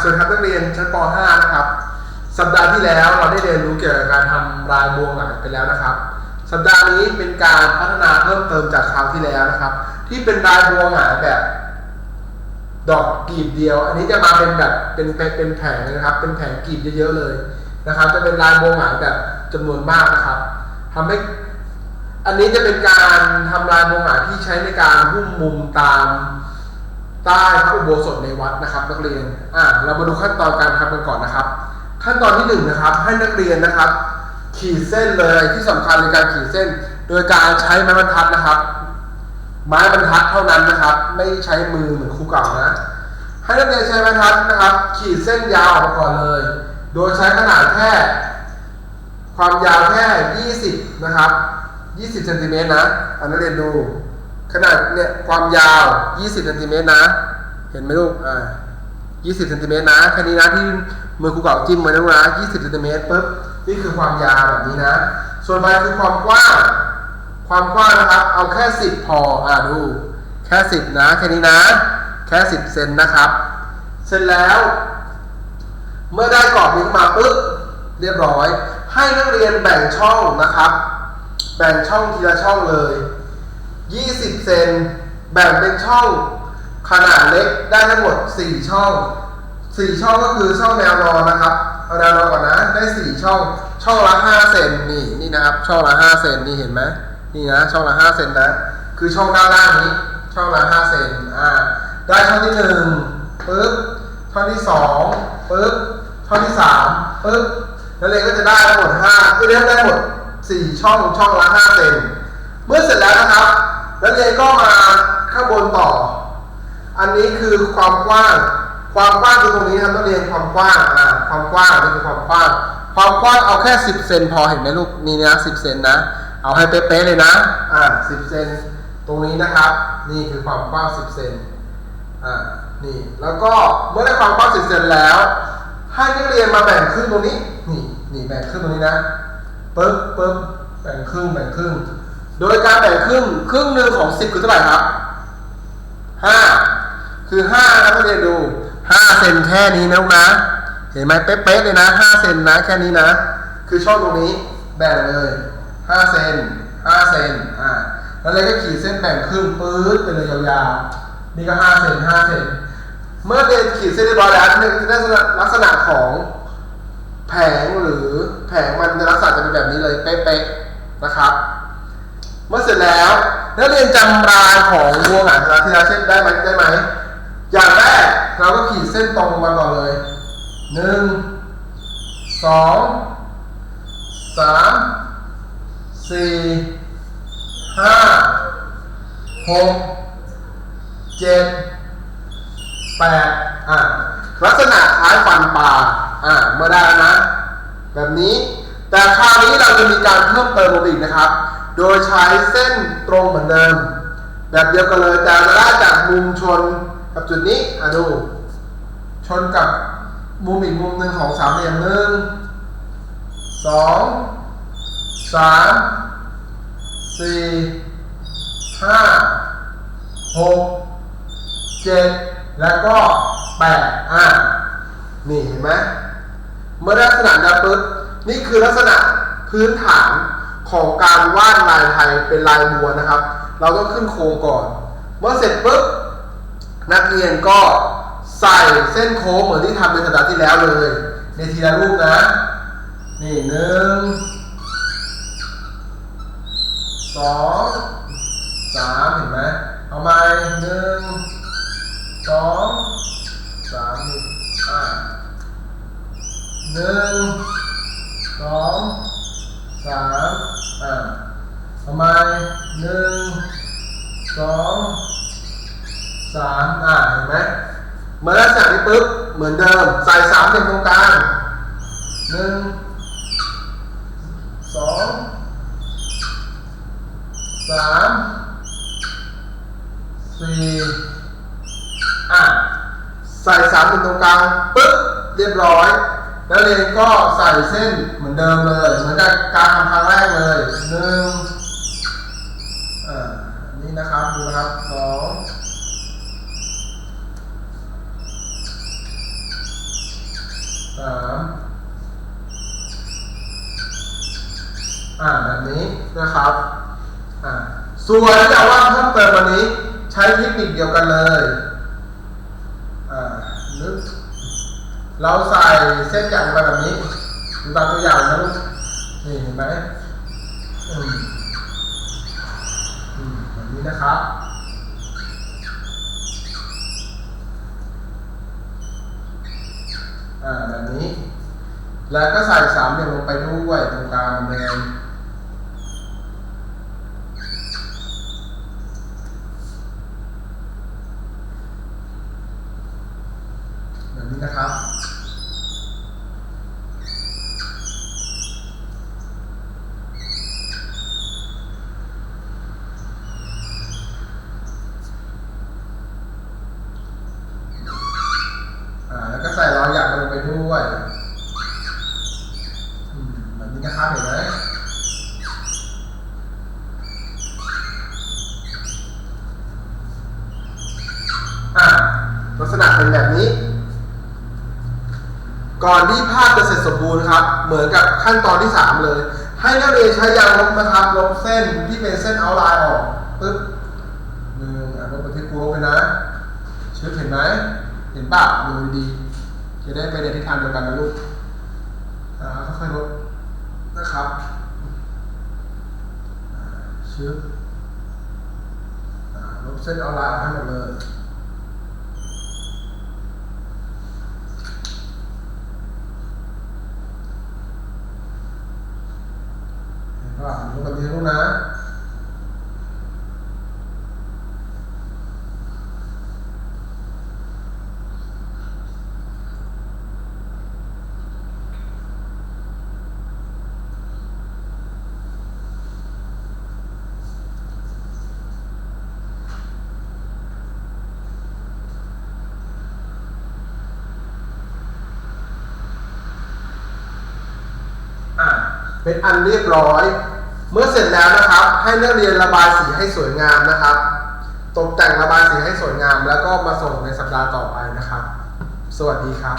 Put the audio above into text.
สวัสดีครับนักเรียนชั้นป .5 นะครับ สัปดาห์ที่แล้วเราได้เรียนรู้เกี่ยวกับการทำลายบวงหลังไปแล้วนะครับ สัปดาห์นี้เป็นการพัฒนาเพิ่มเติมจากคราวที่แล้วนะครับ ที่เป็นลายบวงหงายแบบ ดอกกีบเดียว อันนี้จะมาเป็นแบบเป็นเป็นเป็นแผงนะครับ เป็นแผงกีบเยอะๆเลยนะครับ จะเป็นลายบวงหงายแบบจำนวนมากนะครับทำให้อันนี้จะเป็นการทำลายบวงหงายที่ใช้ในการหุ้มมุมตาม ใต้พระอุโบสถในวัดนะครับ นักเรียนอ่าเรามาดูขั้นตอนการทำกันก่อนนะครับ ขั้นตอนที่หนึ่งนะครับให้นักเรียนนะครับ ขีดเส้นเลยที่สำคัญในการขีดเส้น โดยการใช้ไม้บรรทัดนะครับ ไม้บรรทัดเท่านั้นนะครับ ไม่ใช้มือเหมือนครูเก่านะให้นักเรียนใช้ไม้บรรทัดนะครับ ขีดเส้นยาวออกมาก่อนเลย โดยใช้ขนาดแค่ความยาวแค่ 20 นะครับ 20เซนติเมตรนะอันนักเรียนดู ขนาดเนี่ยความยาว 20เซนติเมตรนะ เห็นไหมลูก อ่า 20เซนติเมตรนะแค่นี้นะที่มือครูเก่าจิ้มไว้นะลูกนะ 20เซนติเมตรปุ๊บ นี่คือความยาวแบบนี้นะ ส่วนไปคือความกว้าง ความกว้างนะครับ เอาแค่ 10 พอ อ่าดู แค่ 10 นะ แค่นี้นะ แค่ 10 เซนนะครับ เสร็จแล้ว เมื่อได้กรอบนี้มาปุ๊บ เรียบร้อย ให้นักเรียนแบ่งช่องนะครับ แบ่งช่องทีละช่องเลย 20 เซนแบ่งเป็นช่องขนาดเล็กได้ทั้งหมด 4 ช่อง 4 ช่องก็คือช่องแนวนอนนะครับเอาแนวนอนก่อนนะได้ 4 ช่องช่องละ 5 เซนนี่นี่นะครับช่องละ 5 เซนนี่เห็นไหมนี่นะช่องละ 5 เซนนะคือช่องด้านล่างนี้ช่องละ 5 เซนอ่าได้ช่องที่1ปึ๊บช่องที่2ปึ๊บช่องที่3ปึ๊บแล้วเรนก็จะได้ทั้งหมด5คือเรียนได้หมด4ช่องช่องละ 5 เซนเมื่อเสร็จแล้วนะครับ นักเรียก็มาข้างบนต่อ อันนี้คือความกว้าง ความกว้างคือตรงนี้ครับนักเรียนความกว้างอ่าความกว้างนี่คือความกว้าง ความกว้างเอาแค่ 10เซนพอเห็นไหมลูกนี่นะ10เซนนะ เอาให้เป๊ะๆเลยนะอ่า10เซนตรงนี้นะครับ นี่คือความกว้าง 10เซนอ่านี่แล้วก็เมื่อได้ความกว้าง 10เซนแล้วให้นักเรียนมาแบ่งครึ่งตรงนี้นี่นี่แบ่งครึ่งตรงนี้นะปึ๊บปึ๊บแบ่งครึ่งแบ่งครึ่ง โดยการแบ่งครึ่งครึ่งหนึ่งของ10คือเท่าไหร่ครับ5คือ5นะนักเรียนดู5เซนแค่นี้นะลูกนะ เห็นไหมเป๊ะๆเลยนะ5เซนนะแค่นี้นะ คือช่องตรงนี้แบ่งเลย5เซน5เซนอ่าแล้วเลยก็ขีดเส้นแบ่งครึ่งปื๊ดไปเลยยาวๆนี่ก็5เซน5เซนเมื่อเรียนขีดเส้นเรียบร้อยแล้วนี่คือลักษณะของแผงหรือแผงมันในลักษณะจะเป็นแบบนี้เลยเป๊ะๆนะครับ เมื่อเสร็จแล้วนักเรียนจำรายของวงหางที่เราเช่นได้ไหมได้ไหมอย่างแรกเราก็ขีดเส้นตรงมาก่อนเลยหนึ่งสองสามสี่ห้าหกเจ็ดแปดอะลักษณะคล้ายฟันปลาอะเมื่อได้นะ แบบนี้ แต่คราวนี้เราจะมีการเพิ่มเติมลงอีกนะครับ โดยใช้เส้นตรงเหมือนเดิม แบบเดียวกันเลยแต่เราได้จากมุมชนกับจุดนี้อะดู ชนกับมุมอีกมุมหนึ่งของสามเหลี่ยมหนึ่งสองสามสี่ห้าหกเจ็ดแล้วก็แปดอะนี่เห็นไหมเมื่อได้ลักษณะดับปุ๊บนี่คือลักษณะพื้นฐาน ของการวาดลายไทยเป็นลายบัวนะครับ เราต้องขึ้นโครงก่อน เมื่อเสร็จปุ๊บนักเรียนก็ใส่เส้นโค้งเหมือนที่ทำในสัปดาห์ที่แล้วเลย ในทีละรูปนะ นี่หนึ่งสองสามเห็นไหมเอาใหม่หนึ่งสองสามนี่อ่าหนึ่งสอง สามอ่าทำไมหนึ่งสองสามอ่าเห็นไหมเมื่อลักษณะนี้ปุ๊บเหมือนเดิม ใส่สามเหลี่ยมตรงกลางหนึ่งสองสามสี่อะใส่สามเหลี่ยมตรงกลางปึ๊บเรียบร้อย แล้วเรียนก็ใส่เส้นเหมือนเดิมเลย เหมือนกับการทำครั้งแรกเลยหนึ่งนี่นะครับดูนะครับสองสสามอ่าแบบนี้นะครับอ่าส่วนที่จะวาดเพิ่มเติมวันนี้ ใช้เทคนิคเดียวกันเลยอ่านึก เราใส่เส้นใหญ่ลงไปแบบนี้ดูตามตัวอย่างนะลูกนี่เห็นไหมอืมอืมแบบนี้นะครับอ่าแบบนี้ แล้วก็ใส่สามเหลี่ยมลงไปด้วยตรงกลางเลยแบบนี้นะครับ อ่าแล้วก็ใส่รอยหยักลงไปด้วยอืมแบบนี้นะครับเห็นไหมอ่าลักษณะ เป็นแบบนี้ ก่อนที่ภาพจะเสร็จสมบูรณ์ครับ เหมือนกับขั้นตอนที่3เลย ให้นักเรียนใช้ยางลบนะครับลบเส้นที่เป็นเส้นเอาไลน์ออกปึ๊บหนึ่งอะลบไปที่กูลบไปนะชึบเห็นไหมเห็นป่ะดูดีๆจะได้ไปในทิศทางเดียวกันนะลูกอ่าค่อยๆลดนะครับอ่าชึบอ่าลบเส้นเอาไลน์ให้หมดเลย เห็นป่ะลบแบบนี้ลูกนะ อะ เป็นอันเรียบร้อย เมื่อเสร็จแล้วนะครับ ให้นักเรียนระบายสีให้สวยงามนะครับ ตกแต่งระบายสีให้สวยงาม แล้วก็มาส่งในสัปดาห์ต่อไปนะครับ สวัสดีครับ